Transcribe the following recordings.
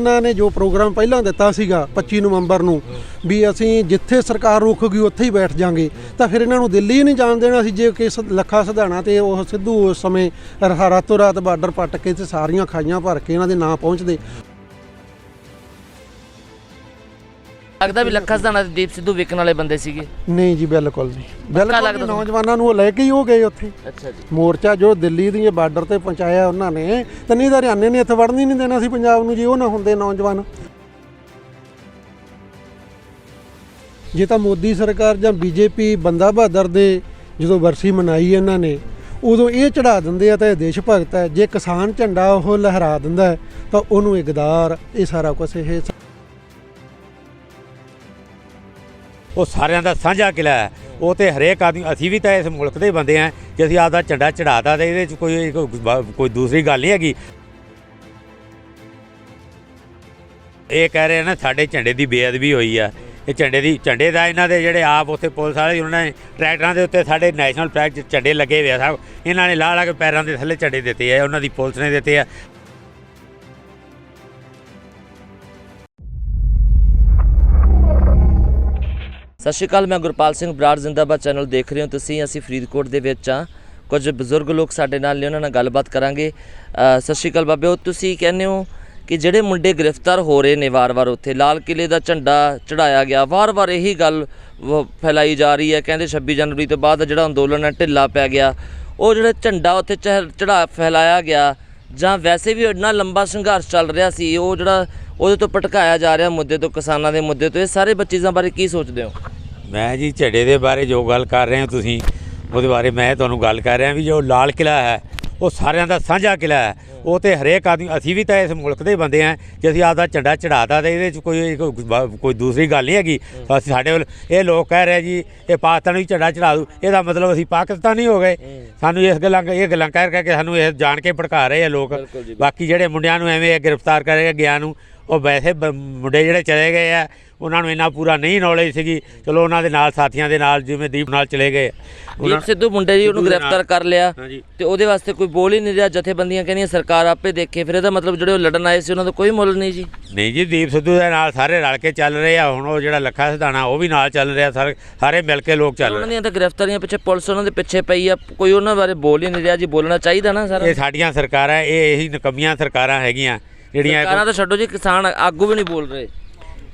ਇਹਨਾਂ ਨੇ ਜੋ ਪ੍ਰੋਗਰਾਮ ਪਹਿਲਾਂ ਦਿੱਤਾ ਸੀਗਾ 25 ਨਵੰਬਰ ਨੂੰ ਵੀ ਅਸੀਂ ਜਿੱਥੇ ਸਰਕਾਰ ਰੋਕੂਗੀ ਉੱਥੇ ਹੀ ਬੈਠ ਜਾਾਂਗੇ। ਤਾਂ ਫਿਰ ਇਹਨਾਂ ਨੂੰ ਦਿੱਲੀ ਹੀ ਨਹੀਂ ਜਾਣ ਦੇਣਾ ਸੀ ਜੇ ਕਿ ਸ- ਲੱਖਾ ਸਿਧਾਣਾ ਤੇ ਉਹ ਸਿੱਧੂ ਉਸ ਸਮੇਂ ਰਾ- ਰਾਤੋਂ ਰਾਤ ਬਾਰਡਰ ਪੱਟ ਕੇ ਤੇ ਸਾਰੀਆਂ ਖਾਈਆਂ ਭਰ ਕੇ ਇਹਨਾਂ ਦੇ ਨਾਂ ਪਹੁੰਚਦੇ। ਲੱਗਦਾ ਵੀ ਲੱਖਾ ਸਦਾਣਾ ਤੇ ਦੀਪ ਸਿੱਧੂ ਵਿਕਣ ਵਾਲੇ ਬੰਦੇ ਸੀਗੇ। ਨਹੀਂ ਜੀ ਬਿਲਕੁਲ ਨਹੀਂ ਬਿਲਕੁਲ ਲੱਗਦਾ ਨਹੀਂ, ਤੁਹਾਨੂੰ? ਨੌਜਵਾਨਾਂ ਨੂੰ ਉਹ ਲੈ ਕੇ ਹੀ ਉਹ ਗਏ ਉੱਥੇ। ਅੱਛਾ ਜੀ। ਮੋਰਚਾ ਜੋ ਦਿੱਲੀ ਦੀ ਬਾਰਡਰ ਤੇ ਪਹੁੰਚਾਇਆ ਉਹਨਾਂ ਨੇ ਤਾਂ ਨਹੀਂ ਤਾਂ ਹਰਿਆਣੇ ਨੇ ਇੱਥੇ ਵੜਨ ਹੀ ਨਹੀਂ ਦੇਣਾ ਸੀ ਪੰਜਾਬ ਨੂੰ ਜੇ ਉਹ ਨਾ ਹੁੰਦੇ ਨੌਜਵਾਨ। ਜੇ ਤਾਂ ਮੋਦੀ ਸਰਕਾਰ ਜਾਂ ਬੀਜੇਪੀ ਬੰਦਾ ਬਹਾਦਰ ਦੇ ਜਦੋਂ ਵਰਸੀ ਮਨਾਈ ਇਹਨਾਂ ਨੇ ਉਦੋਂ ਇਹ ਚੜਾ ਦਿੰਦੇ ਆ ਤਾਂ ਇਹ ਦੇਸ਼ ਭਗਤ ਹੈ। ਜੇ ਕਿਸਾਨ ਝੰਡਾ ਉਹ ਲਹਿਰਾ ਦਿੰਦਾ ਹੈ, ਤਾਂ ਉਹਨੂੰ ਇਕਦਾਰ ਇਹ ਸਾਰਾ ਕੁਝ ਇਹ ਉਹ ਸਾਰਿਆਂ ਦਾ ਸਾਂਝਾ ਕਿਲਾ ਹੈ। ਉਹ ਤੇ ਹਰੇਕ ਆਦਮੀ, ਅਸੀਂ ਵੀ ਤਾਂ ਇਸ ਮੁਲਕ ਦੇ ਬੰਦੇ ਆ ਜੇ ਅਸੀਂ ਆਪਦਾ ਝੰਡਾ ਚੜਾਤਾ ਤੇ ਇਹਦੇ ਚ ਕੋਈ ਕੋਈ ਦੂਸਰੀ ਗੱਲ ਨਹੀਂ ਹੈਗੀ। ਇਹ ਕਹਿ ਰਹੇ ਆ ਨਾ ਸਾਡੇ ਝੰਡੇ ਦੀ ਬੇਅਦਬੀ ਹੋਈ ਆ। ਇਹ ਝੰਡੇ ਦੀ, ਝੰਡੇ ਦਾ ਇਹਨਾਂ ਦੇ ਜਿਹੜੇ ਆਪ ਉੱਥੇ ਪੁਲਿਸ ਵਾਲੇ, ਉਹਨਾਂ ਨੇ ਟਰੈਕਟਰਾਂ ਦੇ ਉੱਤੇ ਸਾਡੇ ਨੈਸ਼ਨਲ ਫਲੈਗ 'ਚ ਝੰਡੇ ਲੱਗੇ ਹੋਏ ਆ ਸਭ। ਇਹਨਾਂ ਨੇ ਲਾ ਲਾ ਕੇ ਪੈਰਾਂ ਦੇ ਥੱਲੇ ਝੰਡੇ ਦਿੱਤੇ ਆ, ਉਹਨਾਂ ਦੀ ਪੁਲਿਸ ਨੇ ਦਿੱਤੇ ਆ। ਸਤਿ ਸ਼੍ਰੀ ਅਕਾਲ, ਮੈਂ ਗੁਰਪਾਲ ਸਿੰਘ ਬਰਾੜ, ਜ਼ਿੰਦਾਬਾਦ ਚੈਨਲ ਦੇਖ ਰਹੇ ਹੋ। ਤੁਸੀਂ, ਅਸੀਂ ਫਰੀਦਕੋਟ ਦੇ ਵਿੱਚ ਆ ਕੁਝ ਬਜ਼ੁਰਗ ਲੋਕ ਸਾਡੇ ਨਾਲ ਨੇ, ਉਹਨਾਂ ਨਾਲ ਗੱਲਬਾਤ ਕਰਾਂਗੇ। ਸਤਿ ਸ਼੍ਰੀ ਅਕਾਲ ਬਾਬੇ ਉਹ ਤੁਸੀਂ ਕਹਿੰਦੇ ਹੋ ਕਿ ਜਿਹੜੇ ਮੁੰਡੇ ਗ੍ਰਿਫਤਾਰ ਹੋ ਰਹੇ ਨੇ ਵਾਰ-ਵਾਰ ਉੱਥੇ, ਲਾਲ ਕਿਲੇ ਦਾ ਝੰਡਾ ਚੜਾਇਆ ਗਿਆ। ਵਾਰ-ਵਾਰ ਇਹੀ ਗੱਲ ਵ- ਫੈਲਾਈ ਜਾ ਰਹੀ ਹੈ। ਕਹਿੰਦੇ 26 ਜਨਵਰੀ ਤੋਂ ਬਾਅਦ ਜਿਹੜਾ ਅੰਦੋਲਨ ਹੈ, ਢਿੱਲਾ ਪੈ ਗਿਆ। ਉਹ ਜਿਹੜਾ ਝੰਡਾ ਉੱਥੇ ਚੜਾ ਫੈਲਾਇਆ ਗਿਆ, ਜਾਂ ਵੈਸੇ ਵੀ ਇੰਨਾ ਲੰਬਾ ਸੰਘਰਸ਼ ਚੱਲ ਰਿਹਾ ਸੀ, ਉਹ ਜਿਹੜਾ ਉਹਦੇ ਤੋਂ ਭਟਕਾਇਆ ਜਾ ਰਿਹਾ ਮੁੱਦੇ ਤੋਂ, ਕਿਸਾਨਾਂ ਦੇ ਮੁੱਦੇ ਤੋਂ, ਇਹ ਸਾਰੇ ਚੀਜ਼ਾਂ ਬਾਰੇ ਕੀ ਸੋਚਦੇ ਹੋ? ਮੈਂ ਜੀ ਝੜੇ ਦੇ ਬਾਰੇ ਜੋ ਗੱਲ ਕਰ ਰਹੇ ਹੋ ਤੁਸੀਂ ਉਹਦੇ ਬਾਰੇ ਮੈਂ ਤੁਹਾਨੂੰ ਗੱਲ ਕਰ ਰਿਹਾ ਵੀ ਜੋ ਲਾਲ ਕਿਲਾ ਹੈ ਉਹ ਸਾਰਿਆਂ ਦਾ ਸਾਂਝਾ ਕਿਲਾ ਹੈ। ਉਹ ਤੇ ਹਰੇਕ ਆਦਮੀ ਅਸੀਂ ਵੀ ਤਾਂ ਇਸ ਮੁਲਕ ਦੇ ਬੰਦੇ ਆ ਜੇ ਅਸੀਂ ਆਪਦਾ ਝੰਡਾ ਚੜਾਤਾ ਤੇ ਇਹਦੇ ਚ ਕੋਈ ਕੋਈ- ਦੂਸਰੀ ਗੱਲ ਨਹੀਂ ਹੈਗੀ। ਅਸੀਂ ਸਾਡੇ ਵੱਲ ਇਹ ਲੋਕ ਕਹਿ ਰਹੇ ਜੀ ਇਹ ਪਾਕਿਸਤਾਨ ਵੀ ਝੰਡਾ ਚੜਾ ਦੂ ਇਹਦਾ ਮਤਲਬ ਅਸੀਂ ਪਾਕਿਸਤਾਨੀ ਹੋ ਗਏ। ਸਾਨੂੰ ਇਸ ਗੱਲਾਂ ਇਹ ਗੱਲਾਂ ਕਹਿ ਕਰਕੇ ਸਾਨੂੰ ਇਹ ਜਾਣ ਕੇ ਭੜਕਾ ਰਹੇ ਆ ਲੋਕ। ਬਾਕੀ ਜਿਹੜੇ ਮੁੰਡਿਆਂ ਨੂੰ ਐਵੇਂ ਗ੍ਰਿਫਤਾਰ ਕਰੇ ਗਿਆ ਨੂੰ ਉਹ ਵੈਸੇ ਬ- ਮੁੰਡੇ ਜਿਹੜੇ ਚਲੇ ਗਏ ਆ ਉਹਨਾਂ ਨੂੰ ਇੰਨਾ ਪੂਰਾ ਨਹੀਂ ਨੌਲੇਜ ਸੀਗੀ। ਚਲੋ ਉਹਨਾਂ ਦੇ ਨਾਲ ਸਾਥੀਆਂ ਦੇ ਨਾਲ ਜਿਵੇਂ ਦੀਪ ਨਾਲ ਚਲੇ ਗਏ। ਦੀਪ ਸਿੱਧੂ ਮੁੰਡੇ ਜੀ ਉਹਨੂੰ ਸਿੱਧੂ ਦੇ ਗ੍ਰਿਫਤਾਰ ਨਾਲ। ਕਰ ਲਿਆ ਹਾਂਜੀ। ਤੇ ਉਹਦੇ ਵਾਸਤੇ ਕੋਈ ਬੋਲ ਹੀ ਨਹੀਂ ਰਿਹਾ ਜਥੇਬੰਦੀਆਂ ਕਹਿੰਦੀਆਂ ਸਰਕਾਰ ਆਪੇ ਦੇਖੇ ਫਿਰ ਇਹਦਾ ਮਤਲਬ ਜਿਹੜੇ ਉਹ ਲੜਨ ਆਏ ਸੀ ਉਹਨਾਂ ਦਾ ਕੋਈ ਮੁੱਲ ਨਹੀਂ ਜੀ। ਨਹੀਂ ਜੀ ਦੀਪ ਸਿੱਧੂ ਦੇ ਨਾਲ ਸਾਰੇ ਰਲ ਕੇ ਚੱਲ ਰਹੇ ਆ ਹੁਣ ਉਹ ਜਿਹੜਾ ਲੱਖਾ ਸਿਧਾਣਾ ਉਹ ਵੀ ਨਾਲ ਚੱਲ ਰਿਹਾ ਸਾਰੇ ਸਾਰੇ ਮਿਲ ਕੇ ਲੋਕ ਚੱਲ ਉਹਨਾਂ ਰਹੇ। ਦੀਆਂ ਤਾਂ ਗ੍ਰਿਫਤਾਰੀਆਂ ਪਿੱਛੇ ਪੁਲਿਸ ਉਹਨਾਂ ਦੇ ਪਿੱਛੇ ਪਈ ਆ ਕੋਈ ਉਹਨਾਂ ਬਾਰੇ ਬੋਲ ਹੀ ਨਹੀਂ ਰਿਹਾ ਜੀ ਬੋਲਣਾ ਚਾਹੀਦਾ ਨਾ ਸਾਰਾ। ਇਹ ਸਾਡੀਆਂ ਸਰਕਾਰਾਂ ਇਹ ਇਹੀ ਨਕਮੀਆਂ ਸਰਕਾਰਾਂ ਹੈਗੀਆਂ। ਜਿਹੜੀਆਂ ਸਰਕਾਰਾਂ ਤਾਂ ਛੱਡੋ ਜੀ ਕਿਸਾਨ ਆਗੂ ਵੀ ਨਹੀਂ ਬੋਲ ਰਹੇ।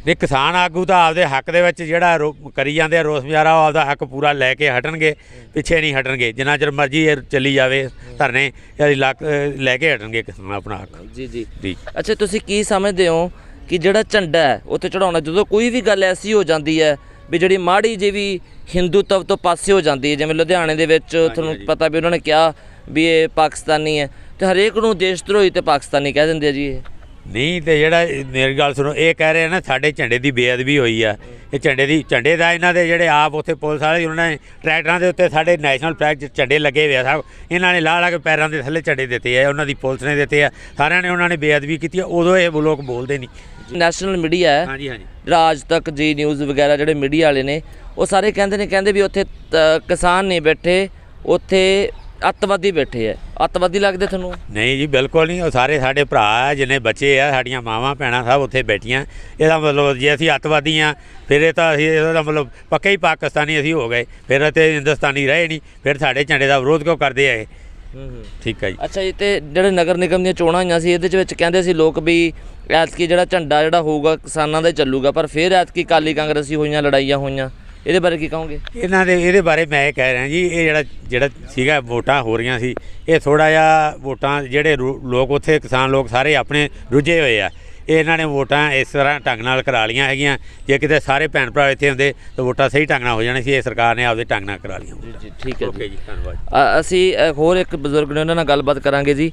ਨੇ ਕਿਸਾਨ ਆਗੂ ਤਾਂ ਆਪਦੇ ਹੱਕ ਦੇ ਵਿੱਚ ਜਿਹੜਾ ਕਰੀ ਜਾਂਦੇ ਆ ਰੋਸ ਮੁਜ਼ਾਹਰਾ ਉਹ ਆਪਦਾ ਹੱਕ ਪੂਰਾ ਲੈ ਕੇ ਹਟਣਗੇ ਪਿੱਛੇ ਨਹੀਂ ਹਟਣਗੇ। ਜਿੰਨਾ ਚਿਰ ਮਰਜ਼ੀ ਇਹ ਚੱਲੀ ਜਾਵੇ ਧਰਨੇ ਅਹ ਲੈ ਕੇ ਹਟਣਗੇ ਕਿਸਾਨ ਆਪਣਾ ਹੱਕ। ਜੀ ਜੀ। ਜੀ। ਅੱਛਾ ਤੁਸੀਂ ਕੀ ਸਮਝਦੇ ਹੋ ਕਿ ਜਿਹੜਾ ਝੰਡਾ ਹੈ ਉੱਤੇ ਚੜਾਉਣਾ ਜਦੋਂ ਕੋਈ ਵੀ ਗੱਲ ਐਸੀ ਹੋ ਜਾਂਦੀ ਹੈ ਵੀ ਜਿਹੜੀ ਮਾੜੀ ਜਿਹੀ ਵੀ ਹਿੰਦੂਤਵ ਤੋਂ ਪਾਸੇ ਹੋ ਜਾਂਦੀ ਹੈ ਜਿਵੇਂ ਲੁਧਿਆਣੇ ਦੇ ਵਿੱਚ ਤੁਹਾਨੂੰ ਪਤਾ ਵੀ ਉਹਨਾਂ ਨੇ ਕਿਹਾ ਵੀ ਇਹ ਪਾਕਿਸਤਾਨੀ ਹੈ ਤੇ ਹਰੇਕ ਨੂੰ ਦੇਸ਼ ਧਰੋਹੀ ਤੇ ਪਾਕਿਸਤਾਨੀ ਕਹਿ ਦਿੰਦੇ ਆ ਜੀ ਇਹ। ਨਹੀਂ ਤੇ ਜਿਹੜਾ ਮੇਰੀ ਗੱਲ ਸੁਣੋ ਇਹ ਕਹਿ ਰਹੇ ਆ ਨਾ ਸਾਡੇ ਝੰਡੇ ਦੀ ਬੇਅਦਬੀ ਹੋਈ ਆ। ਇਹ ਝੰਡੇ ਦੀ ਝੰਡੇ ਦਾ ਇਹਨਾਂ ਦੇ ਜਿਹੜੇ ਆਪ ਉੱਥੇ ਪੁਲਿਸ ਵਾਲੇ ਉਹਨਾਂ ਨੇ ਟਰੈਕਟਰਾਂ ਦੇ ਉੱਤੇ ਸਾਡੇ ਨੈਸ਼ਨਲ ਫਲੈਗ 'ਚ ਝੰਡੇ ਲੱਗੇ ਹੋਏ ਆ ਸਭ। ਇਹਨਾਂ ਨੇ ਲਾ ਲਾ ਕੇ ਪੈਰਾਂ ਦੇ ਥੱਲੇ ਝੰਡੇ ਦਿੱਤੇ ਆ ਉਹਨਾਂ ਦੀ ਪੁਲਿਸ ਨੇ ਦਿੱਤੇ ਆ। ਸਾਰਿਆਂ ਨੇ ਉਹਨਾਂ ਨੇ ਬੇਅਦਬੀ ਕੀਤੀ ਆ ਉਦੋਂ ਇਹ ਲੋਕ ਬੋਲਦੇ ਨਹੀਂ। ਨੈਸ਼ਨਲ ਮੀਡੀਆ ਹੈ। ਹਾਂਜੀ ਹਾਂਜੀ। ਰਾਜ ਤੱਕ ਜੀ ਨਿਊਜ਼ ਵਗੈਰਾ ਜਿਹੜੇ ਮੀਡੀਆ ਵਾਲੇ ਨੇ ਉਹ ਸਾਰੇ ਕਹਿੰਦੇ ਨੇ ਕਹਿੰਦੇ ਵੀ ਉੱਥੇ ਕਿਸਾਨ ਨਹੀਂ ਬੈਠੇ ਉੱਥੇ ਅੱਤਵਾਦੀ ਬੈਠੇ ਆ ਅੱਤਵਾਦੀ ਲੱਗਦੇ ਤੁਹਾਨੂੰ? ਨਹੀਂ ਜੀ ਬਿਲਕੁਲ ਨਹੀਂ। ਉਹ ਸਾਰੇ ਸਾਡੇ ਭਰਾ ਆ ਜਿੰਨੇ ਬੱਚੇ ਆ ਸਾਡੀਆਂ ਮਾਵਾਂ ਭੈਣਾਂ ਸਭ ਉੱਥੇ ਬੈਠੀਆਂ। ਇਹਦਾ ਮਤਲਬ ਜੇ ਅਸੀਂ ਅੱਤਵਾਦੀ ਆ ਫਿਰ ਇਹ ਤਾਂ ਅਸੀਂ ਇਹਦਾ ਮਤਲਬ ਪੱਕੇ ਹੀ ਪਾਕਿਸਤਾਨੀ ਅਸੀਂ ਹੋ ਗਏ। ਫਿਰ ਤੇ ਹਿੰਦੁਸਤਾਨੀ ਰਹੇ ਨਹੀਂ। ਫਿਰ ਸਾਡੇ ਝੰਡੇ ਦਾ ਵਿਰੋਧ ਕਿਉਂ ਕਰਦੇ ਆ ਇਹ? ਠੀਕ ਹੈ ਜੀ। ਅੱਛਾ ਜੀ ਤੇ ਜਿਹੜੇ ਨਗਰ ਨਿਗਮ ਦੀਆਂ ਚੋਣਾਂ ਹੋਈਆਂ ਸੀ ਇਹਦੇ ਵਿੱਚ ਕਹਿੰਦੇ ਸੀ ਲੋਕ ਵੀ ਐਤਕੀ ਜਿਹੜਾ ਝੰਡਾ ਜਿਹੜਾ ਹੋਊਗਾ ਕਿਸਾਨਾਂ ਦਾ ਚੱਲੂਗਾ। ਪਰ ਫਿਰ ਐਤਕੀ ਕਾਲੀ ਕਾਂਗਰਸੀ ਹੋਈਆਂ ਲੜਾਈਆਂ ਹੋਈਆਂ। ਇਹਦੇ ਬਾਰੇ ਕੀ ਕਹੋਗੇ? ਇਹਨਾਂ ਦੇ, ਇਹਦੇ ਬਾਰੇ ਮੈਂ ਇਹ ਕਹਿ ਰਿਹਾ ਜੀ, ਇਹ ਜਿਹੜਾ ਜਿਹੜਾ ਸੀਗਾ, ਵੋਟਾਂ ਹੋ ਰਹੀਆਂ ਸੀ, ਇਹ ਥੋੜਾ ਜਿਹਾ ਵੋਟਾਂ ਜਿਹੜੇ ਰੋ- ਲੋਕ, ਉੱਥੇ ਕਿਸਾਨ ਲੋਕ ਸਾਰੇ ਆਪਣੇ ਰੁੱਝੇ ਹੋਏ ਆ। ਇਹ ਇਹਨਾਂ ਨੇ ਵੋਟਾਂ ਇਸ ਤਰ੍ਹਾਂ ਢੰਗ ਨਾਲ ਕਰਾ ਲੀਆਂ ਹੈਗੀਆਂ। ਜੇ ਕਿਤੇ ਸਾਰੇ ਭੈਣ ਭਰਾ ਇੱਥੇ ਹੁੰਦੇ ਤਾਂ ਵੋਟਾਂ ਸਹੀ ਢੰਗ ਨਾਲ ਹੋ ਜਾਣੀ ਸੀ ਇਹ ਸਰਕਾਰ ਨੇ ਆਪਦੇ ਢੰਗ ਨਾਲ ਕਰਾ ਲੀਆਂ ਜੀ ਠੀਕ ਹੈ ਓਕੇ ਜੀ ਧੰਨਵਾਦ ਅਸੀਂ ਹੋਰ ਇੱਕ ਬਜ਼ੁਰਗ ਨੇ ਉਹਨਾਂ ਨਾਲ ਗੱਲਬਾਤ ਕਰਾਂਗੇ ਜੀ।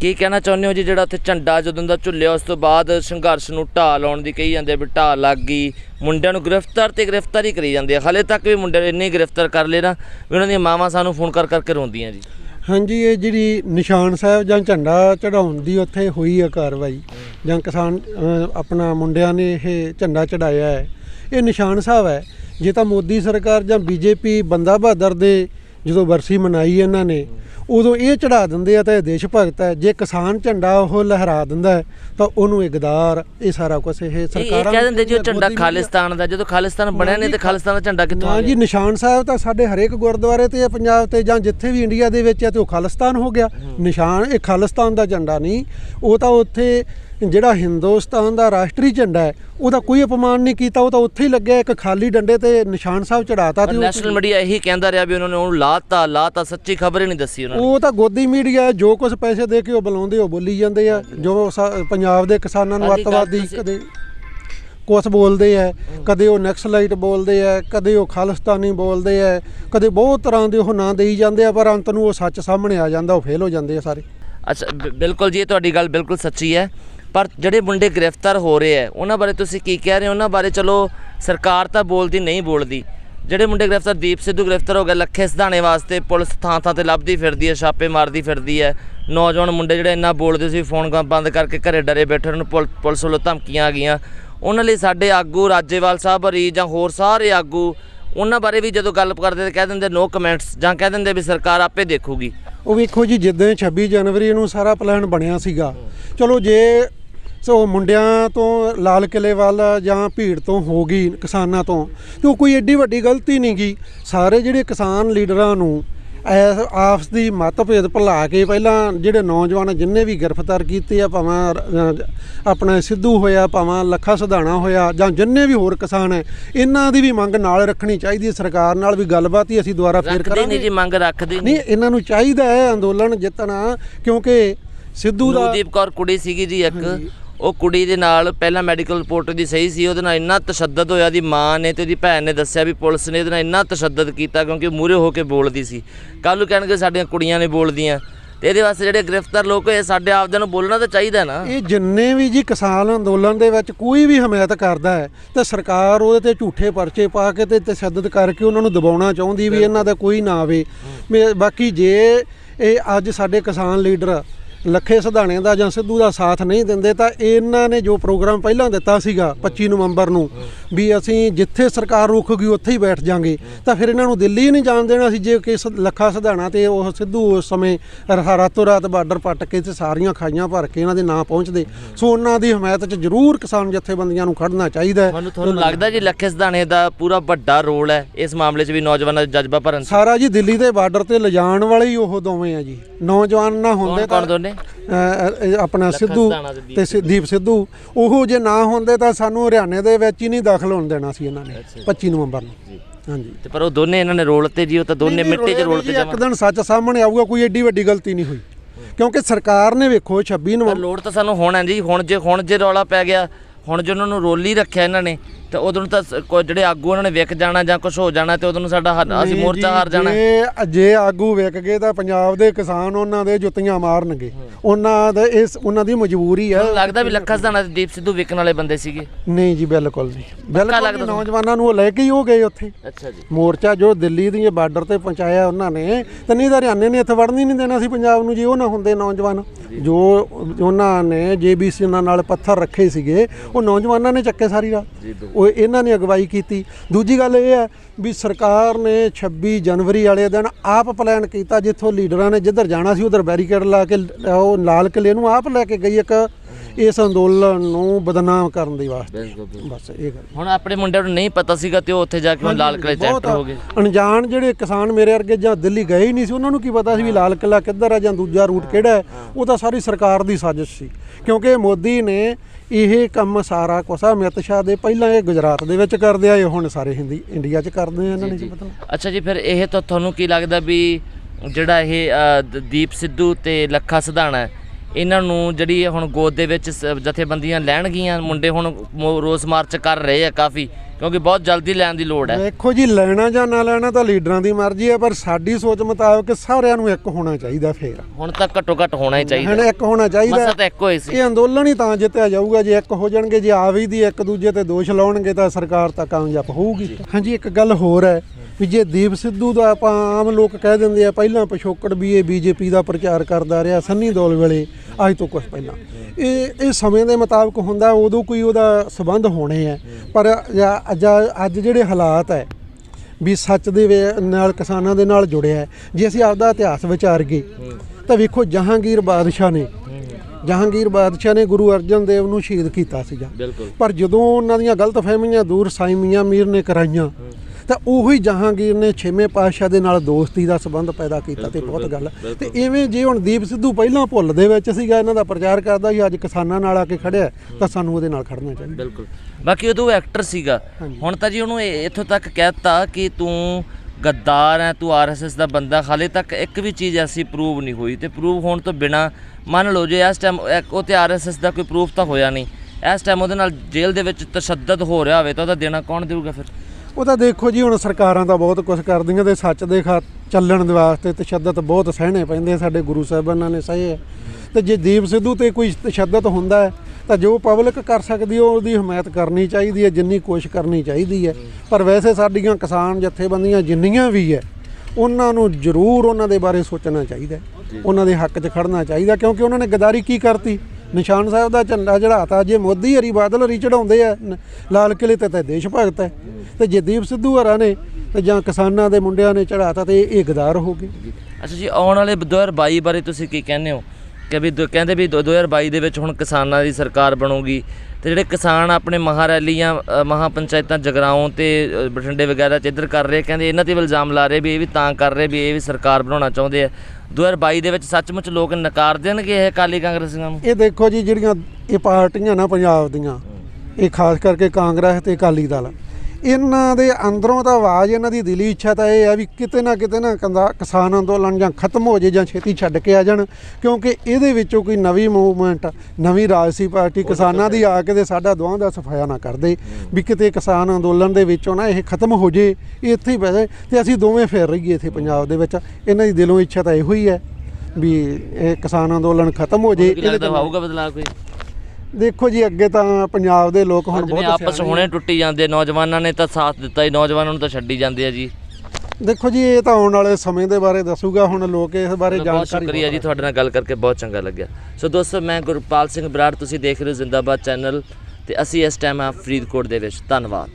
ਕੀ ਕਹਿਣਾ ਚਾਹੁੰਦੇ ਹੋ ਜੀ ਜਿਹੜਾ ਉੱਥੇ ਝੰਡਾ ਜਦੋਂ ਦਾ ਝੁੱਲਿਆ ਉਸ ਤੋਂ ਬਾਅਦ ਸੰਘਰਸ਼ ਨੂੰ ਢਾਹ ਲਾਉਣ ਦੀ ਕਹੀ ਜਾਂਦੇ ਵੀ ਢਾਹ ਲੱਗ ਗਈ। ਮੁੰਡਿਆਂ ਨੂੰ ਗ੍ਰਿਫਤਾਰ ਤੇ ਗ੍ਰਿਫਤਾਰੀ ਕਰੀ ਜਾਂਦੇ ਆ। ਹਲੇ ਤੱਕ ਵੀ ਮੁੰਡੇ ਇੰਨੇ ਗ੍ਰਿਫਤਾਰ ਕਰ ਨਾ ਵੀ ਉਹਨਾਂ ਦੀਆਂ ਮਾਵਾਂ ਸਾਨੂੰ ਫੋਨ ਕਰ ਕਰਕੇ ਰੋਂਦੀਆਂ ਜੀ। ਹਾਂਜੀ ਇਹ ਜਿਹੜੀ ਨਿਸ਼ਾਨ ਸਾਹਿਬ ਜਾਂ ਝੰਡਾ ਚੜਾਉਣ ਦੀ ਉੱਥੇ ਹੋਈ ਹੈ ਕਾਰਵਾਈ ਜਾਂ ਕਿਸਾਨ ਅ, ਆਪਣਾ ਮੁੰਡਿਆਂ ਨੇ ਇਹ ਝੰਡਾ ਚੜਾਇਆ ਹੈ। ਇਹ ਨਿਸ਼ਾਨ ਸਾਹਿਬ ਹੈ। ਜੇ ਤਾਂ ਮੋਦੀ ਸਰਕਾਰ ਜਾਂ ਬੀਜੇਪੀ ਬੰਦਾ ਬਹਾਦਰ ਦੇ ਜਦੋਂ ਵਰਸੀ ਮਨਾਈ ਇਹਨਾਂ ਨੇ ਉਦੋਂ ਇਹ ਚੜਾ ਦਿੰਦੇ ਆ ਤਾਂ ਇਹ ਦੇਸ਼ ਭਗਤ ਹੈ ਜੇ ਕਿਸਾਨ ਝੰਡਾ ਉਹ ਲਹਿਰਾ ਦਿੰਦਾ ਹੈ ਤਾਂ ਉਹਨੂੰ ਇਹ ਗਦਾਰ ਇਹ ਸਾਰਾ ਕੁਝ ਇਹ ਇਹ ਇਹ ਸਰਕਾਰਾਂ ਕਹਿ ਦਿੰਦੇ ਜੀ ਝੰਡਾ ਖਾਲਿਸਤਾਨ ਦਾ ਜਦੋਂ ਖਾਲਿਸਤਾਨ ਬਣਿਆ ਨਹੀਂ ਤੇ ਖਾਲਿਸਤਾਨ ਦਾ ਝੰਡਾ ਕਿੱਥੋਂ ਆ ਗਿਆ ਜੀ ਨਿਸ਼ਾਨ ਸਾਹਿਬ ਤਾਂ ਸਾਡੇ ਹਰੇਕ ਗੁਰਦੁਆਰੇ ਤੇ ਪੰਜਾਬ ਤੇ ਜਾਂ ਜਿੱਥੇ ਵੀ ਇੰਡੀਆ ਦੇ ਵਿੱਚ ਹੈ ਤੇ ਉਹ ਖਾਲਿਸਤਾਨ ਹੋ ਗਿਆ। ਨਿਸ਼ਾਨ ਇਹ ਖਾਲਿਸਤਾਨ ਦਾ ਝੰਡਾ ਨਹੀਂ ਉਹ ਤਾਂ ਉੱਥੇ ਜਿਹੜਾ ਹਿੰਦੁਸਤਾਨ ਦਾ ਰਾਸ਼ਟਰੀ ਝੰਡਾ ਹੈ ਉਹਦਾ ਕੋਈ ਅਪਮਾਨ ਨਹੀਂ ਕੀਤਾ ਉਹ ਤਾਂ ਉੱਥੇ ਹੀ ਲੱਗਿਆ ਇੱਕ ਖਾਲੀ ਡੰਡੇ ਤੇ ਨਿਸ਼ਾਨ ਸਾਹਿਬ ਚੜਾਤਾ ਤੇ ਨੈਸ਼ਨਲ ਮੀਡੀਆ ਇਹੀ ਕਹਿੰਦਾ ਰਿਹਾ ਵੀ ਉਹਨਾਂ ਨੇ ਉਹਨੂੰ ਲਾਤਾ ਲਾਤਾ ਸੱਚੀ ਖਬਰ ਹੀ ਨਹੀਂ ਦੱਸੀ ਉਹਨਾਂ ਨੇ। ਉਹ ਤਾਂ ਗੋਦੀ ਮੀਡੀਆ ਹੈ, ਜੋ ਕੁਝ ਪੈਸੇ ਦੇ ਕੇ ਉਹ ਬੁਲਾਉਂਦੇ ਉਹ ਬੋਲੀ ਜਾਂਦੇ ਆ। ਜੋ ਪੰਜਾਬ ਦੇ ਕਿਸਾਨਾਂ ਨੂੰ ਅੱਤਵਾਦੀ ਕਦੇ ਕੁਛ ਬੋਲਦੇ ਆ ਕਦੇ ਉਹ ਨਕਸਲਾਈਟ ਬੋਲਦੇ ਆ ਕਦੇ ਉਹ ਖਾਲਿਸਤਾਨੀ ਬੋਲਦੇ ਆ ਕਦੇ ਬਹੁਤ ਤਰ੍ਹਾਂ ਦੇ ਉਹ ਨਾਂ ਦੇਈ ਜਾਂਦੇ ਆ ਪਰ ਅੰਤ ਨੂੰ ਉਹ ਸੱਚ ਸਾਹਮਣੇ ਆ ਜਾਂਦਾ ਉਹ ਫੇਲ ਹੋ ਜਾਂਦੇ ਆ ਸਾਰੇ। ਅੱਛਾ ਬਿਲਕੁਲ ਜੀ ਤੁਹਾਡੀ ਗੱਲ ਬਿਲਕੁਲ ਸੱਚੀ ਹੈ। ਪਰ ਜਿਹੜੇ ਮੁੰਡੇ ਗ੍ਰਿਫਤਾਰ ਹੋ ਰਹੇ ਹੈ, ਉਹਨਾਂ ਬਾਰੇ ਤੁਸੀਂ ਕੀ ਕਹਿ ਰਹੇ ਹੋ? ਉਹਨਾਂ ਬਾਰੇ ਚਲੋ, ਸਰਕਾਰ ਤਾਂ ਬੋਲਦੀ, ਨਹੀਂ ਬੋਲਦੀ। ਜਿਹੜੇ ਮੁੰਡੇ ਗ੍ਰਿਫਤਾਰ, ਦੀਪ ਸਿੱਧੂ ਗ੍ਰਿਫਤਾਰ ਹੋ ਗਿਆ ਲੱਖੇ ਸਿਧਾਣੇ ਵਾਸਤੇ ਪੁਲਿਸ ਥਾਂ ਥਾਂ ਤੇ ਲੱਭਦੀ ਫਿਰਦੀ ਹੈ, ਛਾਪੇ ਮਾਰਦੀ ਫਿਰਦੀ ਹੈ। ਨੌਜਵਾਨ ਮੁੰਡੇ ਜਿਹੜੇ ਇੰਨਾ ਬੋਲਦੇ ਸੀ ਫੋਨ ਕ- ਬੰਦ ਕਰਕੇ ਘਰੇ ਡਰੇ ਬੈਠੇ ਉਹਨਾਂ ਨੂੰ, ਪੁਲ- ਪੁਲਿਸ ਵੱਲੋਂ ਧਮਕੀਆਂ ਆ ਗਈਆਂ। ਉਹਨਾਂ ਲਈ ਸਾਡੇ ਆਗੂ ਰਾਜੇਵਾਲ ਸਾਹਿਬ ਹਰੀ ਜਾਂ ਹੋਰ ਸਾਰੇ ਆਗੂ, ਉਹਨਾਂ ਬਾਰੇ ਵੀ ਜਦੋਂ ਗੱਲ ਕਰਦੇ ਤੇ ਕਹਿ ਦਿੰਦੇ ਨੋ ਕਮੈਂਟਸ ਜਾਂ ਕਹਿ ਦਿੰਦੇ ਵੀ ਸਰਕਾਰ ਆਪੇ ਦੇਖੂਗੀ। ਉਹ ਵੇਖੋ ਜੀ, ਜਿੱਦਾਂ 26 ਜਨਵਰੀ ਨੂੰ ਸਾਰਾ ਪਲਾਨ ਬਣਿਆ ਸੀਗਾ। ਚਲੋ, ਜੇ ਸੋ ਮੁੰਡਿਆਂ ਤੋਂ ਲਾਲ ਕਿਲੇ ਵੱਲ ਜਾਂ ਭੀੜ ਤੋਂ ਹੋ ਗਈ ਕਿਸਾਨਾਂ ਤੋਂ ਤੇ ਕੋਈ ਐਡੀ ਵੱਡੀ ਗਲਤੀ ਨਹੀਂ ਗਈ। ਸਾਰੇ ਜਿਹੜੇ ਕਿਸਾਨ ਲੀਡਰਾਂ ਨੂੰ ਐਸ ਆਪਸ ਦੀ ਮਤਭੇਦ ਭੁਲਾ ਕੇ ਪਹਿਲਾਂ ਜਿਹੜੇ ਨੌਜਵਾਨ ਜਿੰਨੇ ਵੀ ਗ੍ਰਿਫਤਾਰ ਕੀਤੇ ਆ ਭਾਵੇਂ ਆਪਣਾ ਸਿੱਧੂ ਹੋਇਆ ਭਾਵੇਂ ਲੱਖਾ ਸਧਾਣਾ ਹੋਇਆ ਜਾਂ ਜਿੰਨੇ ਵੀ ਹੋਰ ਕਿਸਾਨ ਹੈ ਇਹਨਾਂ ਦੀ ਵੀ ਮੰਗ ਨਾਲ ਰੱਖਣੀ ਚਾਹੀਦੀ ਹੈ। ਸਰਕਾਰ ਨਾਲ ਵੀ ਗੱਲਬਾਤ ਹੀ ਅਸੀਂ ਦੁਬਾਰਾ ਫੇਰ ਕਰਾਂਗੇ ਨਹੀਂ ਜੀ ਮੰਗ ਰੱਖਦੇ ਨਹੀਂ। ਇਹਨਾਂ ਨੂੰ ਚਾਹੀਦਾ ਹੈ ਅੰਦੋਲਨ ਜਿੱਤਣਾ ਕਿਉਂਕਿ ਸਿੱਧੂ ਦਾ ਨੂਦੀਪ ਕੌਰ ਕੁੜੀ ਸੀਗੀ ਜੀ ਇੱਕ। ਉਹ ਕੁੜੀ ਦੇ ਨਾਲ ਪਹਿਲਾਂ ਮੈਡੀਕਲ ਰਿਪੋਰਟ ਦੀ ਸਹੀ ਸੀ ਉਹਦੇ ਨਾਲ ਇੰਨਾ ਤਸ਼ੱਦਦ ਹੋਇਆ ਦੀ ਮਾਂ ਨੇ ਤੇ ਉਹਦੀ ਭੈਣ ਨੇ ਦੱਸਿਆ ਵੀ ਪੁਲਿਸ ਨੇ ਇਹਦੇ ਨਾਲ ਇੰਨਾ ਤਸ਼ੱਦਦ ਕੀਤਾ ਕਿਉਂਕਿ ਉਹ ਮੂਰੇ ਹੋ ਕੇ ਬੋਲਦੀ ਸੀ। ਕੱਲ ਨੂੰ ਕਹਿਣਗੇ ਸਾਡੀਆਂ ਕੁੜੀਆਂ ਨੇ ਬੋਲਦੀਆਂ। ਤੇ ਇਹਦੇ ਵਾਸਤੇ ਜਿਹੜੇ ਗ੍ਰਿਫਤਾਰ ਲੋਕ ਹੋਏ ਸਾਡੇ ਆਪਦਿਆਂ ਨੂੰ ਬੋਲਣਾ ਤਾਂ ਚਾਹੀਦਾ ਨਾ। ਇਹ ਜਿੰਨੇ ਵੀ ਜੀ ਕਿਸਾਨ ਅੰਦੋਲਨ ਦੇ ਵਿੱਚ ਕੋਈ ਵੀ ਹਮਾਇਤ ਕਰਦਾ ਹੈ ਤੇ ਸਰਕਾਰ ਉਹਦੇ ਤੇ ਝੂਠੇ ਪਰਚੇ ਪਾ ਕੇ ਤੇ ਤਸ਼ੱਦਦ ਕਰਕੇ ਉਹਨਾਂ ਨੂੰ ਦਬਾਉਣਾ ਚਾਹੁੰਦੀ ਵੀ ਇਹਨਾਂ ਦਾ ਕੋਈ ਨਾ ਆਵੇ। ਬਾਕੀ ਜੇ ਇਹ ਅੱਜ ਸਾਡੇ ਕਿਸਾਨ ਲੀਡਰ ਲੱਖੇ ਸਿਧਾਣੇ ਦਾ ਜਾਂ ਸਿੱਧੂ ਦਾ ਸਾਥ ਨਹੀਂ ਦਿੰਦੇ ਤਾਂ ਇਹਨਾਂ ਨੇ ਜੋ ਪ੍ਰੋਗਰਾਮ ਪਹਿਲਾਂ ਦਿੱਤਾ ਸੀਗਾ 25 ਨਵੰਬਰ ਨੂੰ ਵੀ ਅਸੀਂ ਜਿੱਥੇ ਸਰਕਾਰ ਰੁਕੂਗੀ ਉੱਥੇ ਹੀ ਬੈਠ ਜਾਾਂਗੇ। ਤਾਂ ਫਿਰ ਇਹਨਾਂ ਨੂੰ ਦਿੱਲੀ ਹੀ ਨਹੀਂ ਜਾਣ ਦੇਣਾ ਸੀ ਜੇ ਕਿ ਲੱਖਾ ਸਿਧਾਣਾ ਤੇ ਉਹ ਸਿੱਧੂ ਉਸ ਸਮੇਂ ਰਾਤੋਂ ਰਾਤ ਬਾਰਡਰ ਪੱਟ ਕੇ ਤੇ ਸਾਰੀਆਂ ਖਾਈਆਂ ਭਰ ਕੇ ਇਹਨਾਂ ਦੇ ਨਾਂ ਪਹੁੰਚਦੇ। ਸੋ ਉਹਨਾਂ ਦੀ ਹਮਾਇਤ 'ਚ ਜ਼ਰੂਰ ਕਿਸਾਨ ਜਥੇਬੰਦੀਆਂ ਨੂੰ ਖੜਨਾ ਚਾਹੀਦਾ ਹੈ। ਤੁਹਾਨੂੰ ਤੁਹਾਨੂੰ ਲੱਗਦਾ ਜੀ ਲੱਖੇ ਸਿਧਾਣੇ ਦਾ ਪੂਰਾ ਵੱਡਾ ਰੋਲ ਹੈ ਇਸ ਮਾਮਲੇ 'ਚ ਵੀ ਨੌਜਵਾਨਾਂ ਦਾ ਜਜ਼ਬਾ ਭਰਨ ਸਾਰਾ ਜੀ ਦਿੱਲੀ ਦੇ ਬਾਰਡਰ ਤੇ ਲਿਜਾਣ ਵਾਲੇ ਹੀ ਉਹ ਦੋਵੇਂ ਆ ਜੀ। ਨੌਜਵਾਨ ਨਾ ਹੁੰਦੇ ਕੌਣ ਇਹ ਆਪਣਾ ਸਿੱਧੂ ਤੇ ਦੀਪ ਸਿੱਧੂ। ਉਹ ਜੇ ਨਾ ਹੁੰਦੇ ਤਾਂ ਸਾਨੂੰ ਹਰਿਆਣੇ ਦੇ ਵਿੱਚ ਹੀ ਨਹੀਂ ਦਾਖਲ ਹੋਣ ਦੇਣਾ ਸੀ ਇਹਨਾਂ ਨੇ 25 ਨਵੰਬਰ ਨੂੰ। ਹਾਂਜੀ। ਤੇ ਪਰ ਉਹ ਦੋਨੇ ਇਹਨਾਂ ਨੇ ਰੋਲ ਤੇ ਜੀ ਉਹ ਤਾਂ ਦੋਨੇ ਮਿੱਟੀ 'ਚ ਰੋਲ ਤੇ ਜਮਾ ਇੱਕ ਦਿਨ ਸੱਚ ਸਾਹਮਣੇ ਆਊਗਾ ਕੋਈ ਐਡੀ ਵੱਡੀ ਗਲਤੀ ਨਹੀਂ ਹੋਈ। ਕਿਉਂਕਿ ਸਰਕਾਰ ਨੇ ਵੇਖੋ 26 ਪਰ ਨਵੰਬਰ ਲੋੜ ਤਾਂ ਸਾਨੂੰ ਹੁਣ ਹੈ ਜੀ ਹੁਣ ਜੇ ਹੁਣ ਜੇ ਰੌਲਾ ਪੈ ਗਿਆ ਹੁਣ ਜੇ ਉਹਨਾਂ ਨੂੰ ਰੋਲ ਹੀ ਰੱਖਿਆ ਇਹਨਾਂ ਨੇ ਤੇ ਉਦੋਂ ਤਾਂ ਸ- ਕੋਈ ਜਿਹੜੇ ਆਗੂ ਉਹਨਾਂ ਨੇ ਵਿਕ ਜਾਣਾ ਜਾਂ ਕੁਝ ਹੋ ਜਾਣਾ ਤੇ ਉਦੋਂ ਨੂੰ ਸਾਡਾ ਹਰ- ਅਸੀਂ ਨਹੀਂ ਮੋਰਚਾ ਜੀ, ਹਾਰ ਜਾਣਾ। ਜੇ ਜੇ ਆਗੂ ਵਿਕ ਗਏ ਤਾਂ ਪੰਜਾਬ ਦੇ ਕਿਸਾਨ ਉਹਨਾਂ ਦੇ ਜੁੱਤੀਆਂ ਮਾਰਨਗੇ। ਉਹਨਾਂ ਦਾ ਇਸ ਉਹਨਾਂ ਦੀ ਮਜਬੂਰੀ ਹੈ। ਲੱਗਦਾ ਵੀ ਲੱਖਾ ਸਦਾਣਾ ਤੇ ਦੀਪ ਸਿੱਧੂ ਵਿਕਣ ਵਾਲੇ ਬੰਦੇ ਸੀਗੇ। ਨਹੀਂ ਜੀ ਬਿਲਕੁਲ ਨਹੀਂ। ਬਿਲਕੁਲ ਲੱਗਦਾ ਨਹੀਂ, ਤੁਹਾਨੂੰ? ਨੌਜਵਾਨਾਂ ਨੂੰ ਉਹ ਲੈ ਕੇ ਹੀ ਹੋ ਗਏ ਉੱਥੇ। ਅੱਛਾ ਜੀ। ਮੋਰਚਾ ਜੋ ਦਿੱਲੀ ਦੀ ਬਾਰਡਰ ਤੇ ਪਹੁੰਚਾਇਆ ਉਹਨਾਂ ਨੇ ਤਾਂ ਨਹੀਂ ਤਾਂ ਹਰਿਆਣੇ ਨੇ ਇੱਥੇ ਵੜਨ ਹੀ ਨਹੀਂ ਦੇਣਾ ਸੀ ਪੰਜਾਬ ਨੂੰ ਜੇ ਉਹ ਨਾ ਹੁੰਦੇ ਨੌਜਵਾਨ। ਜੋ। ਉਹਨਾਂ ਨੇ ਜੇਬੀਸੀ ਉਹਨਾਂ ਨਾਲ ਪੱਥਰ ਰੱਖੇ ਸੀਗੇ ਉਹ ਨੌਜਵਾਨਾਂ ਨੇ ਚੱਕੇ ਸਾਰੀ ਰਾਤ। ਉਹ ਇਹਨਾਂ ਨੇ ਅਗਵਾਈ ਕੀਤੀ। ਦੂਜੀ ਗੱਲ ਇਹ ਹੈ ਵੀ ਸਰਕਾਰ ਨੇ 26 ਜਨਵਰੀ ਵਾਲੇ ਦਿਨ ਆਪ ਪਲਾਨ ਕੀਤਾ ਜਿੱਥੋਂ ਲੀਡਰਾਂ ਨੇ ਜਿੱਧਰ ਜਾਣਾ ਸੀ ਉਧਰ ਬੈਰੀਕੇਡ ਲਾ ਕੇ ਉਹ ਲਾਲ ਕਿਲੇ ਨੂੰ ਆਪ ਲੈ ਕੇ ਗਈ ਇੱਕ ਇਸ ਅੰਦੋਲਨ ਨੂੰ ਬਦਨਾਮ ਕਰਨ ਦੀ ਵਾਸਤੇ। ਬਸ ਇਹ ਗੱਲ। ਹੁਣ ਆਪਣੇ ਮੁੰਡਿਆਂ ਨੂੰ ਨਹੀਂ ਪਤਾ ਸੀਗਾ ਤੇ ਉਹ ਉੱਥੇ ਜਾ ਕੇ ਹੁਣ ਲਾਲ ਕਿਲੇ ਚੈਪਟਰ ਹੋ ਗਏ। ਅਣਜਾਣ ਜਿਹੜੇ ਕਿਸਾਨ ਮੇਰੇ ਵਰਗੇ ਜਾਂ ਦਿੱਲੀ ਗਏ ਹੀ ਨਹੀਂ ਸੀ ਉਹਨਾਂ ਨੂੰ ਕੀ ਪਤਾ ਸੀ ਵੀ ਲਾਲ ਕਿਲਾ ਕਿੱਧਰ ਹੈ ਜਾਂ ਦੂਜਾ ਰੂਟ ਕਿਹੜਾ ਹੈ। ਉਹ ਤਾਂ ਸਾਰੀ ਸਰਕਾਰ ਦੀ ਸਾਜ਼ਿਸ਼ ਸੀ। ਕਿਉਂਕਿ ਮੋਦੀ ਨੇ ਇਹ ਕੰਮ ਸਾਰਾ ਕੁਛ ਅਮਿਤ ਸ਼ਾਹ ਦੇ ਪਹਿਲਾਂ ਇਹ ਗੁਜਰਾਤ ਦੇ ਵਿੱਚ ਕਰਦੇ ਆਏ ਹੁਣ ਸਾਰੇ ਹਿੰਦੀ ਇੰਡੀਆ 'ਚ ਕਰਦੇ ਆ ਇਹਨਾਂ ਨੇ ਕੀ ਪਤਾ। ਅੱਛਾ ਜੀ ਫਿਰ ਇਹ ਤਾਂ ਤੁਹਾਨੂੰ ਕੀ ਲੱਗਦਾ ਵੀ ਜਿਹੜਾ ਇਹ ਅ, ਦ- ਦੀਪ ਸਿੱਧੂ ਤੇ ਲੱਖਾ ਸਿਧਾਣਾ ਇਹਨਾਂ ਨੂੰ ਜਿਹੜੀ ਹੁਣ ਗੋਦ ਦੇ ਵਿੱਚ ਸ- ਜਥੇਬੰਦੀਆਂ ਲੈਣਗੀਆਂ ਮੁੰਡੇ ਹੁਣ ਮੋ- ਰੋਸ ਮਾਰਚ ਕਰ ਰਹੇ ਆ ਕਾਫੀ ਕਿਉਂਕਿ ਬਹੁਤ ਜਲਦੀ ਲੈਣ ਦੀ ਲੋੜ ਹੈ। ਵੇਖੋ ਜੀ ਲੈਣਾ ਜਾਂ ਨਾ ਲੈਣਾ ਤਾਂ ਲੀਡਰਾਂ ਦੀ ਮਰਜ਼ੀ ਹੈ ਪਰ ਸਾਡੀ ਸੋਚ ਮੁਤਾਬਕ ਸਾਰਿਆਂ ਨੂੰ ਇੱਕ ਹੋਣਾ ਚਾਹੀਦਾ ਫੇਰ। ਹੁਣ ਤਾਂ ਘੱਟੋ ਘੱਟ ਹੋਣਾ ਹੀ ਹੁਣ ਚਾਹੀਦਾ ਇੱਕ ਹੋਣਾ ਚਾਹੀਦਾ। ਮਸਾ ਤਾਂ ਇੱਕੋ ਹੀ ਸੀ। ਇਹ ਅੰਦੋਲਨ ਹੀ ਤਾਂ ਜਿੱਤਿਆ ਜਾਊਗਾ ਜੇ ਇੱਕ ਹੋ ਜਾਣਗੇ ਜੇ ਆਵੀ ਦੀ ਇੱਕ ਦੂਜੇ ਤੇ ਦੋਸ਼ ਲਾਉਣਗੇ ਤਾਂ ਸਰਕਾਰ ਤਾਂ ਕਾਮਯਾਬ ਹੋਊਗੀ। ਹਾਂਜੀ ਇੱਕ ਗੱਲ ਹੋਰ ਹੈ ਵੀ ਜੇ ਦੀਪ ਸਿੱਧੂ ਦਾ ਆਪਾਂ ਆਮ ਲੋਕ ਕਹਿ ਦਿੰਦੇ ਆ ਪਹਿਲਾਂ ਪਿਛੋਕੜ ਵੀ ਇਹ ਬੀਜੇਪੀ ਦਾ ਪ੍ਰਚਾਰ ਕਰਦਾ ਰਿਹਾ ਸੰਨੀ ਦੌਲ ਵੇਲੇ ਅੱਜ ਤੋਂ ਕੁਝ ਪਹਿਲਾਂ। ਇਹ ਇਹ ਸਮੇਂ ਦੇ ਮੁਤਾਬਕ ਹੁੰਦਾ ਉਦੋਂ ਕੋਈ ਉਹਦਾ ਸਬੰਧ ਹੋਣੇ ਆ ਪਰ ਜਾਂ- ਜਾਂ ਅੱਜ ਜਿਹੜੇ ਹਾਲਾਤ ਹੈ ਵੀ ਸੱਚ ਦੇ ਨਾਲ ਕਿਸਾਨਾਂ ਦੇ ਨਾਲ ਜੁੜਿਆ ਜੇ ਅਸੀਂ ਆਪਦਾ ਇਤਿਹਾਸ ਵਿਚਾਰਗੇ ਤਾਂ ਵੇਖੋ ਜਹਾਂਗੀਰ ਬਾਦਸ਼ਾਹ ਨੇ ਜਹਾਂਗੀਰ ਬਾਦਸ਼ਾਹ ਨੇ ਗੁਰੂ ਅਰਜਨ ਦੇਵ ਨੂੰ ਸ਼ਹੀਦ ਕੀਤਾ ਸੀਗਾ। ਪਰ ਜਦੋਂ ਉਹਨਾਂ ਦੀਆਂ ਗਲਤਫਹਿਮੀਆਂ ਦੂਰ ਸਾਈਂ ਮੀਆਂ ਮੀਰ ਨੇ ਕਰਾਈਆਂ ਤਾਂ ਉਹੀ ਜਹਾਂਗੀਰ ਨੇ ਛੇਵੇਂ ਪਾਤਸ਼ਾਹ ਦੇ ਨਾਲ ਦੋਸਤੀ ਦਾ ਸੰਬੰਧ ਪੈਦਾ ਕੀਤਾ ਤੇ ਬਹੁਤ ਗੱਲ। ਤੇ ਇਵੇਂ ਜੇ ਹੁਣ ਦੀਪ ਸਿੱਧੂ ਪਹਿਲਾਂ ਭੁੱਲ ਦੇ ਵਿੱਚ ਸੀਗਾ ਇਹਨਾਂ ਦਾ ਪ੍ਰਚਾਰ ਕਰਦਾ ਸੀ ਅੱਜ ਕਿਸਾਨਾਂ ਨਾਲ ਆ ਕੇ ਖੜਿਆ ਤਾਂ ਸਾਨੂੰ ਉਹਦੇ ਨਾਲ ਖੜਨਾ ਚਾਹੀਦਾ। ਬਿਲਕੁਲ। ਬਾਕੀ ਉਦੋਂ ਐਕਟਰ ਸੀਗਾ। ਹੁਣ ਤਾਂ ਜੀ ਉਹਨੂੰ ਇੱਥੋਂ ਤੱਕ ਕਹਿਤਾ ਕਿ ਤੂੰ ਗੱਦਾਰ ਹੈ ਤੂੰ ਆਰਐਸਐਸ ਦਾ ਬੰਦਾ ਹਾਲੇ ਤੱਕ ਇੱਕ ਵੀ ਚੀਜ਼ ਐਸੀ ਪ੍ਰੂਵ ਨਹੀਂ ਹੋਈ ਤੇ ਪ੍ਰੂਵ ਹੋਣ ਤੋਂ ਬਿਨਾ ਮੰਨ ਲਓ ਜੇ ਇਸ ਟਾਈਮ ਉਹ ਤੇ ਆਰਐਸਐਸ ਦਾ ਕੋਈ ਪ੍ਰੂਫ ਤਾਂ ਹੋਇਆ ਨਹੀਂ। ਇਸ ਟਾਈਮ ਉਹਦੇ ਨਾਲ ਜੇਲ੍ਹ ਦੇ ਵਿੱਚ ਤਸ਼ੱਦਦ ਹੋ ਰਿਹਾ ਹੋਵੇ ਤਾਂ ਉਹਦਾ ਦੇਣਾ ਕੌਣ ਦੇਊਗਾ ਫਿਰ? ਉਹ ਤਾਂ ਦੇਖੋ ਜੀ ਹੁਣ ਸਰਕਾਰਾਂ ਤਾਂ ਬਹੁਤ ਕੁਝ ਕਰਦੀਆਂ ਤੇ ਸੱਚ ਦੇ ਖਾ ਚੱਲਣ ਦੇ ਵਾਸਤੇ ਤਸ਼ੱਦਦ ਬਹੁਤ ਸਹਿਣੇ ਪੈਂਦੇ ਸਾਡੇ ਗੁਰੂ ਸਾਹਿਬਾਨਾਂ ਨੇ ਸਹੇ ਤੇ ਜੇ ਦੀਪ ਸਿੱਧੂ ਤੇ ਕੋਈ ਤਸ਼ੱਦਦ ਹੁੰਦਾ ਹੈ ਤਾਂ ਜੋ ਪਬਲਿਕ ਕਰ ਸਕਦੀ ਹੈ ਉਹਦੀ ਹਮਾਇਤ ਕਰਨੀ ਚਾਹੀਦੀ ਹੈ ਜਿੰਨੀ ਕੋਸ਼ਿਸ਼ ਕਰਨੀ ਚਾਹੀਦੀ ਹੈ। ਪਰ ਵੈਸੇ ਸਾਡੀਆਂ ਕਿਸਾਨ ਜਥੇਬੰਦੀਆਂ ਜਿੰਨੀਆਂ ਵੀ ਹੈ ਉਹਨਾਂ ਨੂੰ ਜ਼ਰੂਰ ਉਹਨਾਂ ਦੇ ਬਾਰੇ ਸੋਚਣਾ ਚਾਹੀਦਾ। ਉਹਨਾਂ ਦੇ ਹੱਕ 'ਚ ਖੜਨਾ ਚਾਹੀਦਾ ਕਿਉਂਕਿ ਉਹਨਾਂ ਨੇ ਗਦਾਰੀ ਕੀ ਕਰਤੀ? ਨਿਸ਼ਾਨ ਸਾਹਿਬ ਦਾ ਝੰਡਾ ਚੜਾਤਾ ਜੇ ਮੋਦੀ ਹਰੀ ਬਾਦਲ ਹਰੀ ਚੜਾਉਂਦੇ ਆ ਲਾਲ ਕਿਲੇ ਤੇ ਤਾਂ ਦੇਸ਼ ਭਗਤ ਹੈ। ਤੇ ਜੇ ਦੀਪ ਸਿੱਧੂ ਹਰਾਂ ਨੇ ਤੇ ਜਾਂ ਕਿਸਾਨਾਂ ਦੇ ਮੁੰਡਿਆਂ ਨੇ ਚੜਾਤਾ ਤੇ ਇਹ ਗਦਾਰ ਹੋ ਗਏ। ਅੱਛਾ ਜੀ, ਆਉਣ ਵਾਲੇ 2022 ਬਾਰੇ ਤੁਸੀਂ ਕੀ ਕਹਿੰਦੇ ਹੋ? ਕਿ ਵੀ ਦੋ- ਕਹਿੰਦੇ ਵੀ ਦੋ- 2022 ਦੇ ਵਿੱਚ ਹੁਣ ਕਿਸਾਨਾਂ ਦੀ ਸਰਕਾਰ ਬਣੂਗੀ ਤੇ ਜਿਹੜੇ ਕਿਸਾਨ ਆਪਣੇ ਮਹਾ ਰੈਲੀਆਂ ਅ, ਮਹਾ ਪੰਚਾਇਤਾਂ ਜਗਰਾਉਂ ਤੇ ਬਠਿੰਡੇ ਵਗੈਰਾ ਚ ਇੱਧਰ ਕਰ ਰਹੇ ਕਹਿੰਦੇ ਇਹਨਾਂ ਤੇ ਵੀ ਇਲਜ਼ਾਮ ਲਾ ਰਹੇ ਵੀ ਇਹ ਵੀ ਤਾਂ ਕਰ ਰਹੇ ਵੀ ਇਹ ਵੀ ਸਰਕਾਰ ਬਣਾਉਣਾ ਚਾਹੁੰਦੇ ਆ। 2022 ਦੇ ਵਿੱਚ ਸੱਚਮੁੱਚ ਲੋਕ ਨਕਾਰ ਦੇਣਗੇ ਇਹ ਅਕਾਲੀ ਕਾਂਗਰਸੀਆਂ ਨੂੰ? ਇਹ ਦੇਖੋ ਜੀ ਜਿਹੜੀਆਂ ਇਹ ਪਾਰਟੀਆਂ ਨਾ ਪੰਜਾਬ ਦੀਆਂ ਇਹ ਖਾਸ ਕਰਕੇ ਕਾਂਗਰਸ ਤੇ ਅਕਾਲੀ ਦਲ। ਇਹਨਾਂ ਦੇ ਅੰਦਰੋਂ ਤਾਂ ਆਵਾਜ਼ ਇਹਨਾਂ ਦੀ ਦਿਲੀ ਇੱਛਾ ਤਾਂ ਇਹ ਹੈ ਵੀ ਕਿਤੇ ਨਾ ਕਿਤੇ ਨਾ ਕਿਸਾਨ ਅੰਦੋਲਨ ਜਾਂ ਖਤਮ ਹੋ ਜੇ ਜਾਂ ਛੇਤੀ ਛੱਡ ਕੇ ਆ ਜਾਣ ਕਿਉਂਕਿ ਇਹਦੇ ਵਿੱਚੋਂ ਕੋਈ ਨਵੀਂ ਮੂਵਮੈਂਟ ਨਵੀਂ ਰਾਜਸੀ ਪਾਰਟੀ ਕਿਸਾਨਾਂ ਦੀ ਆ ਕੇ ਤੇ ਸਾਡਾ ਦੋਹਾਂ ਦਾ ਸਫਾਇਆ ਨਾ ਕਰਦੇ ਵੀ ਕਿਤੇ ਕਿਸਾਨ ਅੰਦੋਲਨ ਦੇ ਵਿੱਚੋਂ ਨਾ ਇਹ ਖਤਮ ਹੋ ਜੇ ਇਹ ਇੱਥੇ ਹੀ ਬਹਿ ਜਾਏ ਤੇ ਅਸੀਂ ਦੋਵੇਂ ਫੇਰ ਰਹੀਏ ਇੱਥੇ ਪੰਜਾਬ ਦੇ ਵਿੱਚ। ਇਹਨਾਂ ਦੀ ਦਿਲੋਂ ਇੱਛਾ ਤਾਂ ਇਹੋ ਹੀ ਹੈ ਵੀ ਇਹ ਕਿਸਾਨ ਅੰਦੋਲਨ ਖਤਮ ਹੋ ਜੇ ਕੀ ਲੱਗਦਾ ਆਊਗਾ ਬਦਲਾਅ ਕੋਈ? ਦੇਖੋ ਜੀ ਅੱਗੇ ਤਾਂ ਪੰਜਾਬ ਦੇ ਲੋਕ ਹੁਣ ਬਹੁਤ ਆਪਸ ਹੁਣੇ ਟੁੱਟੀ ਜਾਂਦੇ ਨੌਜਵਾਨਾਂ ਨੇ ਤਾਂ ਸਾਥ ਦਿੱਤਾ ਹੀ ਨੌਜਵਾਨਾਂ ਨੂੰ ਤਾਂ ਛੱਡੀ ਜਾਂਦੇ ਆ ਜੀ। ਦੇਖੋ ਜੀ ਇਹ ਤਾਂ ਆਉਣ ਵਾਲੇ ਸਮੇਂ ਦੇ ਬਾਰੇ ਦੱਸੂਗਾ ਹੁਣ ਲੋਕ ਇਸ ਬਾਰੇ ਬਹੁਤ ਜਾਣਕਾਰੀ ਸ਼ੁਕਰੀਆ ਜੀ ਤੁਹਾਡੇ ਨਾਲ ਗੱਲ ਕਰਕੇ ਬਹੁਤ ਚੰਗਾ ਲੱਗਿਆ। ਸੋ ਦੋਸਤੋ ਮੈਂ ਗੁਰਪਾਲ ਸਿੰਘ ਬਰਾੜ ਤੁਸੀਂ ਦੇਖ ਰਹੇ ਹੋ ਜ਼ਿੰਦਾਬਾਦ ਚੈਨਲ ਤੇ ਅਸੀਂ ਇਸ ਟਾਈਮ ਆ ਫਰੀਦਕੋਟ ਦੇ ਵਿੱਚ। ਧੰਨਵਾਦ।